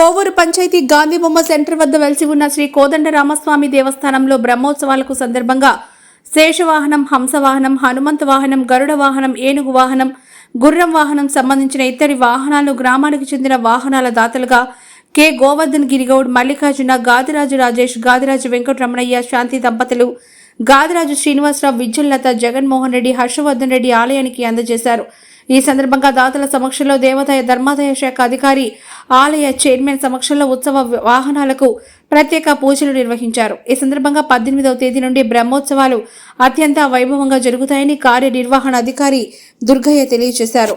కోవూరు పంచాయతీ గాంధీ బొమ్మ సెంటర్ వద్ద వెలిసి ఉన్న శ్రీ కోదండ రామస్వామి దేవస్థానంలో బ్రహ్మోత్సవాలకు సందర్భంగా శేషవాహనం హంసవాహనం హనుమంత వాహనం గరుడ వాహనం ఏనుగు వాహనం గుర్రం వాహనం సంబంధించిన ఇతడి వాహనాలు గ్రామానికి చెందిన వాహనాల దాతలుగా కె. గోవర్ధన్ గిరిగౌడ్ మల్లికార్జున గాదిరాజు రాజేష్ గాదిరాజు వెంకటరమణయ్య శాంతి దంపతులు గాదిరాజు శ్రీనివాసరావు విద్యుల్లత జగన్మోహన్ రెడ్డి హర్షవర్ధన్ రెడ్డి ఆలయానికి అందజేశారు. ఈ సందర్భంగా దాతల సమక్షంలో దేవాదాయ ధర్మాదాయ శాఖ అధికారి ఆలయ చైర్మన్ సమక్షంలో ఉత్సవ వాహనాలకు ప్రత్యేక పూజలు నిర్వహించారు. ఈ సందర్భంగా పద్దెనిమిదవ తేదీ నుండి బ్రహ్మోత్సవాలు అత్యంత వైభవంగా జరుగుతాయని కార్యనిర్వహణ అధికారి దుర్గయ్య తెలియజేశారు.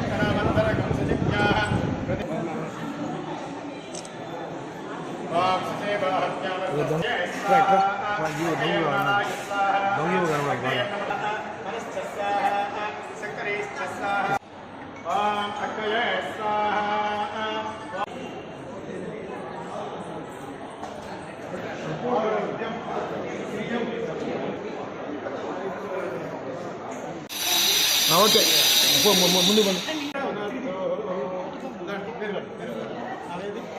ఓకే ముందు పండి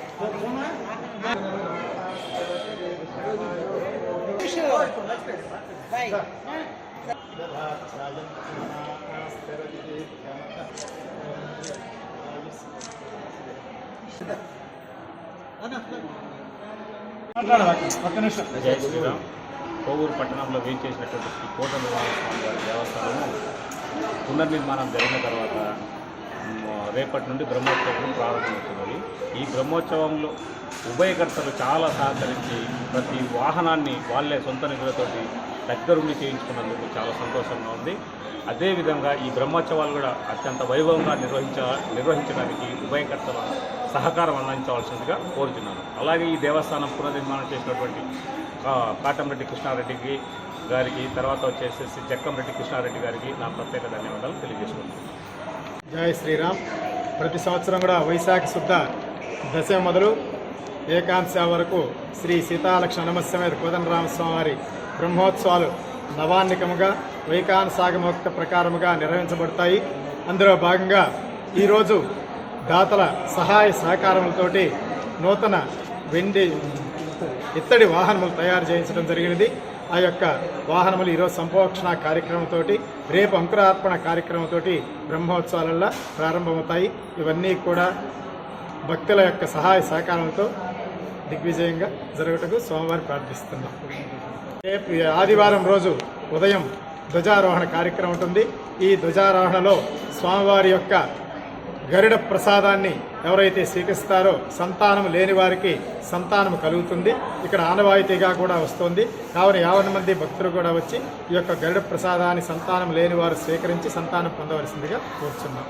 ఒక్క నిమిషం జై శ్రీరామ్ కోవూరు పట్టణంలో వేయించేసినటువంటి శ్రీ కోట స్వామి వారి దేవస్థానము పునర్నిర్మాణం జరిగిన తర్వాత రేపటి నుండి బ్రహ్మోత్సవం ప్రారంభమవుతున్నది. ఈ బ్రహ్మోత్సవంలో ఉభయకర్తలు చాలా సహకరించి ప్రతి వాహనాన్ని వాళ్ళే సొంత నిధులతోటి దగ్గరుండి చేయించుకున్నందుకు చాలా సంతోషంగా ఉంది. అదేవిధంగా ఈ బ్రహ్మోత్సవాలు కూడా అత్యంత వైభవంగా నిర్వహించ నిర్వహించడానికి ఉభయకర్తల సహకారం అందించవలసిందిగా కోరుతున్నాను అలాగే ఈ దేవస్థానం పునర్నిర్మాణం చేసినటువంటి కాటంరెడ్డి కృష్ణారెడ్డికి గారికి తర్వాత వచ్చేసేసి జక్కంరెడ్డి కృష్ణారెడ్డి గారికి నా ప్రత్యేక ధన్యవాదాలు తెలియజేసుకుంటున్నాను. జయ శ్రీరామ్. ప్రతి సంవత్సరం కూడా వైశాఖ శుద్ధ దశమి మొదలు ఏకాంశ వరకు శ్రీ సీతాలక్ష్మ నమస్సమేత కోదండరామస్వామి వారి బ్రహ్మోత్సవాలు నవాన్నికముగా వైకానసాగమోక్త ప్రకారముగా నిర్వహించబడతాయి. అందులో భాగంగా ఈరోజు దాతల సహాయ సహకారములతోటి నూతన వెండి ఇత్తడి వాహనములు తయారు చేయించడం జరిగినది. ఆ యొక్క వాహనములు ఈరోజు సంపోక్షణ కార్యక్రమంతో రేపు అంకురార్పణ కార్యక్రమంతో బ్రహ్మోత్సవాలలో ప్రారంభమవుతాయి. ఇవన్నీ కూడా భక్తుల యొక్క సహాయ సహకారంతో దిగ్విజయంగా జరుగుటకు సోమవారం ప్రార్థిస్తున్నాం. రేపు ఆదివారం రోజు ఉదయం ధ్వజారోహణ కార్యక్రమం ఉంటుంది. ఈ ధ్వజారోహణలో స్వామివారి యొక్క గరుడ ప్రసాదాన్ని ఎవరైతే స్వీకరిస్తారో సంతానం లేని వారికి సంతానం కలుగుతుంది. ఇక్కడ ఆనవాయితీగా కూడా వస్తుంది. కావున యావన మంది భక్తులు కూడా వచ్చి ఈ యొక్క గరుడ ప్రసాదాన్ని సంతానం లేని వారు స్వీకరించి సంతానం పొందవలసిందిగా కోరుచున్నాం.